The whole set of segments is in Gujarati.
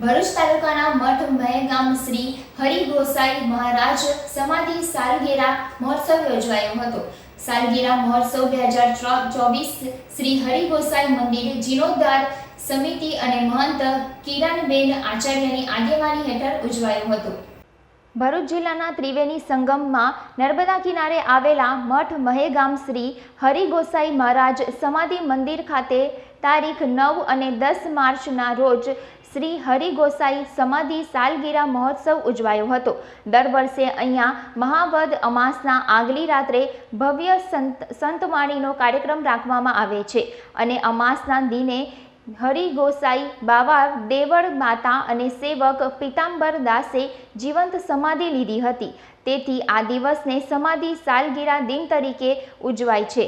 ભરૂચ તાલુકાના મઠ મહેગામ શ્રી હરિગોસાઈ મહારાજ સમાધિ સાલગીરા મહોત્સવ યોજાયો હતો. સાલગીરા મહોત્સવ બે હજાર ચોવીસ શ્રી હરિગોસાઈ મંદિર જીર્ણોદ્ધાર સમિતિ અને મહંત કિરણબેન આચાર્યની આગેવાની હેઠળ ઉજવાયો હતો. ભરૂચ જિલ્લાના ત્રિવેણી સંગમમાં નર્મદા કિનારે આવેલા મઠ મહેગામ શ્રી હરિગોસાઈ મહારાજ સમાધિ મંદિર ખાતે તારીખ નવ અને દસ માર્ચના રોજ શ્રી હરિગોસાઈ સમાધિ સાલગીરા મહોત્સવ ઉજવાયો હતો. દર વર્ષે અહીંયા મહાવદ અમાસના આગલી રાત્રે ભવ્ય સંત, સંતવાણીનો કાર્યક્રમ રાખવામાં આવે છે અને અમાસના દિને હરિગોસાઈ બાવા દેવળ માતા અને સેવક પિતાંબર દાસે જીવંત સમાધિ લીધી હતી. તેથી આ દિવસને સમાધિ સાલગીરા દિન તરીકે ઉજવાય છે.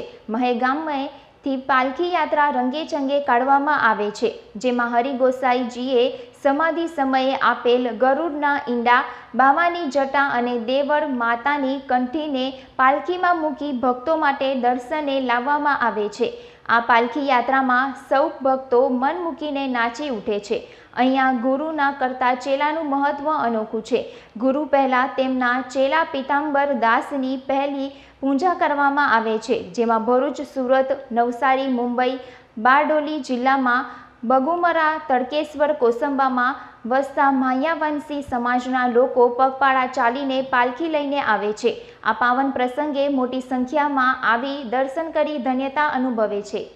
મહેગામથી પાલખી યાત્રા રંગે ચંગે કાઢવામાં આવે છે. જેમાં હરિગોસાઈજીએ સમાધિ સમયે આપેલ ગરુડના ઈંડા બાવાની જટા અને દેવળ માતાની કંઠીને પાલખીમાં મૂકી ભક્તો માટે દર્શને લાવવામાં આવે છે. આ પાલખી યાત્રામાં સૌ ભક્તો મન મૂકીને નાચી ઉઠે છે. અહીંયા ગુરુના કરતાં ચેલાનું મહત્વ અનોખું છે. ગુરુ પહેલાં તેમના ચેલા પિતાંબર દાસની પહેલી પૂજા કરવામાં આવે છે, જેમાં ભરૂચ, સુરત, નવસારી, મુંબઈ, બારડોલી જિલ્લામાં બગુમરા, તડકેશ્વર, કોસંબામાં વસતા માયાવંશી સમાજના લોકો પગપાળા ચાલીને પાલખી લઈને આવે છે. આ પાવન પ્રસંગે મોટી સંખ્યામાં આવી દર્શન કરી ધન્યતા અનુભવે છે.